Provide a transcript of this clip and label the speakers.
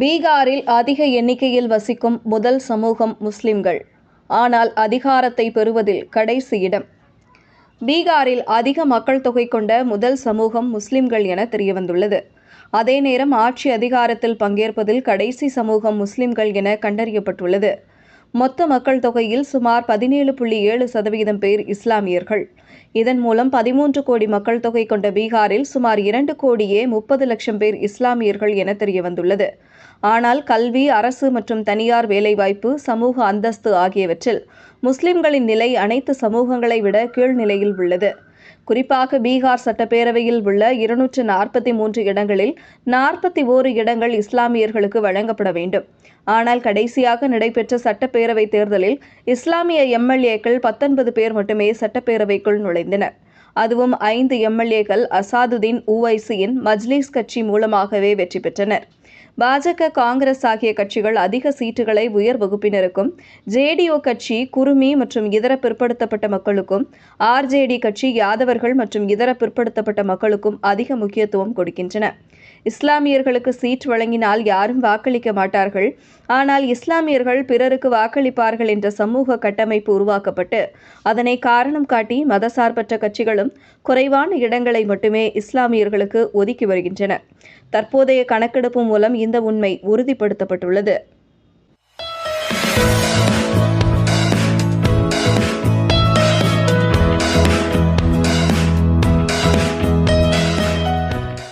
Speaker 1: பீகாரில் அதிக எண்ணிக்கையில் வசிக்கும் முதல் சமூகம் முஸ்லிம்கள். ஆனால் அதிகாரத்தை பெறுவதில் கடைசி இடம். பீகாரில் அதிக மக்கள் தொகை கொண்ட முதல் சமூகம் முஸ்லிம்கள் என தெரியவந்துள்ளது. அதே நேரம் ஆட்சி அதிகாரத்தில் பங்கேற்பதில் கடைசி சமூகம் முஸ்லிம்கள் என கண்டறியப்பட்டுள்ளது. மொத்த மக்கள் தொகையில் சுமார் பதினேழு புள்ளி ஏழு சதவீதம் பேர் இஸ்லாமியர்கள். இதன் மூலம் பதிமூன்று கோடி மக்கள் தொகை கொண்ட பீகாரில் சுமார் இரண்டு கோடியே முப்பது லட்சம் பேர் இஸ்லாமியர்கள் என தெரியவந்துள்ளது. ஆனால் கல்வி அரசு மற்றும் தனியார் வேலைவாய்ப்பு சமூக அந்தஸ்து ஆகியவற்றில் முஸ்லிம்களின் நிலை அனைத்து சமூகங்களை விட கீழ்நிலையில் உள்ளது. குறிப்பாக பீகார் சட்டப்பேரவையில் உள்ள இருநூற்று நாற்பத்தி மூன்று இடங்களில் நாற்பத்தி ஓரு இடங்கள் இஸ்லாமியர்களுக்கு வழங்கப்பட வேண்டும். ஆனால் கடைசியாக நடைபெற்ற சட்டப்பேரவை தேர்தலில் இஸ்லாமிய எம்எல்ஏக்கள் பத்தொன்பது பேர் மட்டுமே சட்டப்பேரவைக்குள் நுழைந்தனர். அதுவும் ஐந்து எம்எல்ஏக்கள் அசாதுதீன் உவைசியின் மஜ்லிஸ் கட்சி மூலமாகவே வெற்றி பெற்றனர். பாஜக காங்கிரஸ் ஆகிய கட்சிகள் அதிக சீட்டுகளை உயர் வகுப்பினருக்கும் ஜேடிஓ கட்சி குருமி மற்றும் இதர பிற்படுத்தப்பட்ட மக்களுக்கும் ஆர்ஜேடி கட்சி யாதவர்கள் மற்றும் இதர பிற்படுத்தப்பட்ட மக்களுக்கும் அதிக முக்கியத்துவம் கொடுக்கின்றன. இஸ்லாமியர்களுக்கு சீட் வழங்கினால் யாரும் வாக்களிக்க மாட்டார்கள். ஆனால் இஸ்லாமியர்கள் பிறருக்கு வாக்களிப்பார்கள் என்ற சமூக கட்டமைப்பு உருவாக்கப்பட்டு அதனை காரணம் காட்டி மதசார்பற்ற கட்சிகளும் குறைவான இடங்களை மட்டுமே இஸ்லாமியர்களுக்கு ஒதுக்கி வருகின்றன. தற்போதைய கணக்கெடுப்பு மூலம் இந்த உண்மை உறுதிப்படுத்தப்பட்டுள்ளது.